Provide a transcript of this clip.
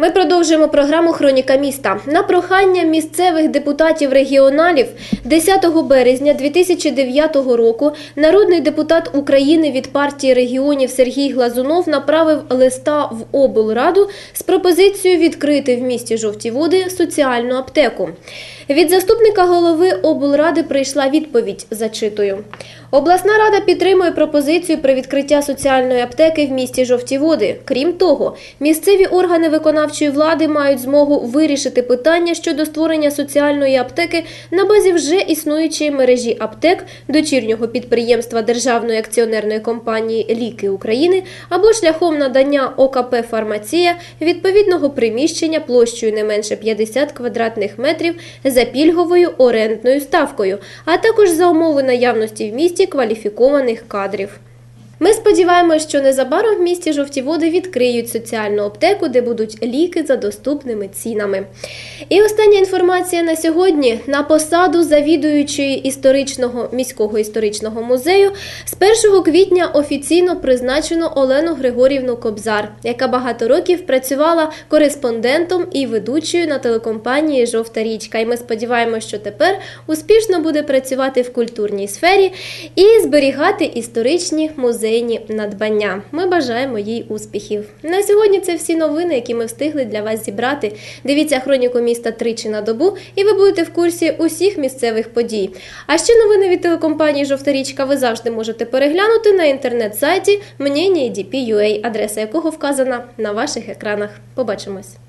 Ми продовжуємо програму Хроніка міста. На прохання місцевих депутатів-регіоналів 10 березня 2009 року народний депутат України від партії регіонів Сергій Глазунов направив листа в облраду з пропозицією відкрити в місті Жовті Води соціальну аптеку. Від заступника голови облради прийшла відповідь. Зачитую. Обласна рада підтримує пропозицію про відкриття соціальної аптеки в місті Жовті Води. Крім того, місцеві органи виконавчої влади мають змогу вирішити питання щодо створення соціальної аптеки на базі вже існуючої мережі аптек дочірнього підприємства Державної акціонерної компанії Ліки України або шляхом надання ОКП Фармація відповідного приміщення площею не менше 50 квадратних метрів за пільговою орендною ставкою, а також за умови наявності в місті кваліфікованих кадрів. Ми сподіваємося, що незабаром в місті Жовті Води відкриють соціальну аптеку, де будуть ліки за доступними цінами. І остання інформація на сьогодні на посаду завідуючої історичного міського історичного музею з 1 квітня офіційно призначено Олену Григорівну Кобзар, яка багато років працювала кореспондентом і ведучою на телекомпанії Жовта річка. І ми сподіваємося, що тепер успішно буде працювати в культурній сфері і зберігати історичні музейні надбання. Ми бажаємо їй успіхів. На сьогодні це всі новини, які ми встигли для вас зібрати. Дивіться хроніку міста тричі на добу, і ви будете в курсі усіх місцевих подій. А ще новини від телекомпанії Жовта річка ви завжди можете переглянути на інтернет-сайті Мнєння адреса якого вказана на ваших екранах. Побачимось.